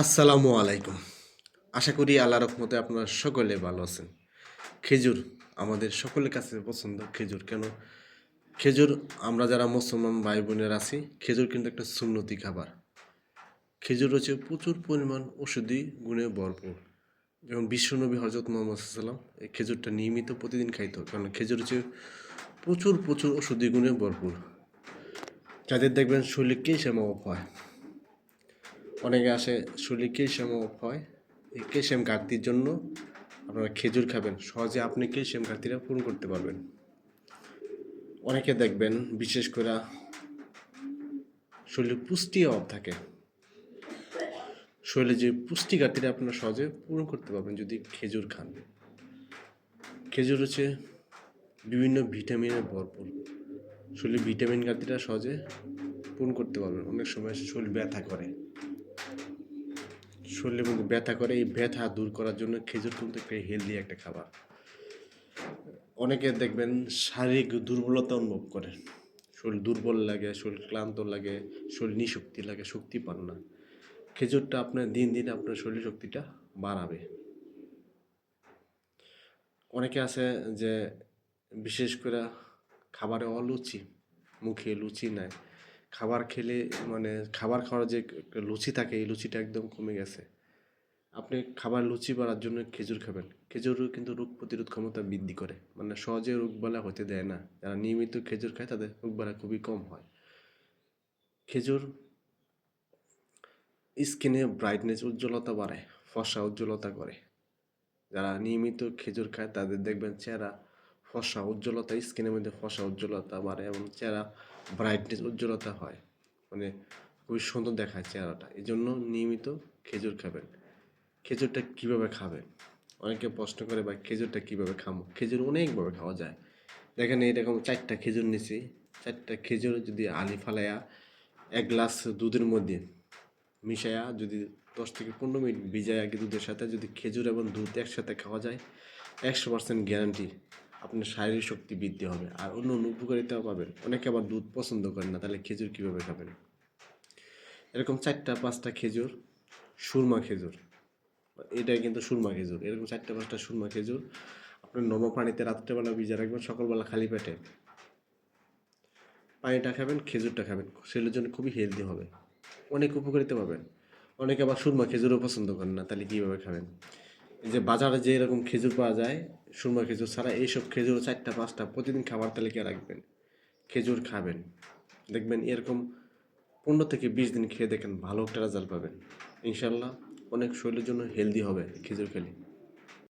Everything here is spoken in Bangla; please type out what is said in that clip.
আসসালামু আলাইকুম। আশা করি আল্লাহ রহমতে আপনারা সকলে ভালো আছেন। খেজুর আমাদের সকলের কাছে পছন্দ খেজুর। কেন? খেজুর আমরা যারা মুসলমান ভাই বোনের আছি, খেজুর কিন্তু একটা সুন্নতি খাবার। খেজুর হচ্ছে প্রচুর পরিমাণ ওষুধি গুণে ভরপুর। যেমন বিশ্বনবী হজরত মোহাম্মদ সাল্লাম এই খেজুরটা নিয়মিত প্রতিদিন খাইতো, কারণ খেজুর হচ্ছে প্রচুর প্রচুর ওষুধি গুণে ভরপুর। যাদের দেখবেন শরীরে কেশাম অফ হয়। অনেকে আসে শরীরে ক্যালসিয়াম অফ হয়। এই ক্যালসিয়াম ঘাটতির জন্য আপনারা খেজুর খাবেন। সহজে আপনি ক্যালসিয়াম ঘাটতিটা পূরণ করতে পারবেন। অনেকে দেখবেন, বিশেষ করে শরীরে পুষ্টি অভাব থাকে। শরীরে যে পুষ্টি ঘাটতিটা আপনারা সহজে পূরণ করতে পারবেন যদি খেজুর খান। খেজুর হচ্ছে বিভিন্ন ভিটামিনে ভরপুর। শরীরে ভিটামিন ঘাটতিটা সহজে পূরণ করতে পারবেন। অনেক সময় শরীর ব্যথা করে। শরীরের মধ্যে ব্যথা করে। এই ব্যথা দূর করার জন্য খেজুর কিন্তু একটা হেলদি একটা খাবার। অনেকে দেখবেন শারীরিক দুর্বলতা অনুভব করে। শরীর দুর্বল লাগে, শরীর ক্লান্ত লাগে, শরীর নিশক্তি লাগে, শক্তি পান না। খেজুরটা আপনার দিন দিন আপনার শরীর শক্তিটা বাড়াবে। অনেকে আছে যে বিশেষ করে খাবারে অলুচি, মুখে লুচি নাই খাবার খেলে মানে খাবার খাওয়ার যে লুচি থাকে, এই লুচিটা একদম কমে গেছে। আপনি খাবার লুচি বাড়ার জন্য খেজুর খাবেন। খেজুর কিন্তু রোগ প্রতিরোধ ক্ষমতা বৃদ্ধি করে। মানে সহজে রোগবালা হতে দেয় না। যারা নিয়মিত খেজুর খায়, তাদের রোগ রোগবালা খুবই কম হয়। খেজুর স্কিনে ব্রাইটনেস উজ্জ্বলতা বাড়ায় ফসা উজ্জ্বলতা করে। যারা নিয়মিত খেজুর খায়, তাদের দেখবেন চেহারা ফসা উজ্জ্বলতা, স্কিনের মধ্যে ফসা উজ্জ্বলতা বাড়ে এবং চেহারা ব্রাইটনেস উজ্জ্বলতা হয়। মানে খুবই সুন্দর দেখায় চেহারাটা। এই জন্য নিয়মিত খেজুর খাবেন। খেজুরটা কীভাবে খাবে? অনেকে প্রশ্ন করে বা খেজুরটা কীভাবে খাব? খেজুর অনেকভাবে খাওয়া যায়। দেখেন এরকম চারটা খেজুর নিছি। চারটা খেজুর যদি আলি ফালাইয়া এক গ্লাস দুধের মধ্যে মিশাইয়া যদি দশ থেকে পনেরো মিনিট ভিজায় আগে দুধের সাথে, যদি খেজুর এবং দুধ একসাথে খাওয়া যায়, একশো পার্সেন্ট গ্যারান্টি আপনার শারীরিক শক্তি বৃদ্ধি হবে। আর অন্য অন্য উপকারিতাও পাবেন। অনেকে আবার দুধ পছন্দ করেন না, তাহলে খেজুর কীভাবে খাবেন? এরকম চারটা, পাঁচটা খেজুর, সুরমা খেজুর। এটা কিন্তু সুরমা খেজুর। এরকম চারটে, পাঁচটা সুরমা খেজুর আপনার নর্মাল পানিতে রাত্রেবেলা ভিজা রাখবেন, সকালবেলা খালি পেটে। পানিটা খাবেন, খেজুরটা খাবেন শরীরের জন্য খুবই হেলদি হবে। অনেক উপকারিতা পাবেন। অনেকে আবার সুরমা খেজুরও পছন্দ করেন না, তাহলে কীভাবে খাবেন? যে বাজারে যে এরকম খেজুর পাওয়া যায়, সুরমা খেজুর ছাড়া এইসব খেজুর চারটা, পাঁচটা প্রতিদিন খাবার তালিকায় রাখবেন? খেজুর খাবেন। দেখবেন এরকম পনেরো থেকে বিশ দিন খেয়ে দেখেন ভালো একটা রেজাল্ট পাবেন। ইনশাল্লাহ অনেক শরীরের জন্য হেলদি হবে খেজুর খেলে।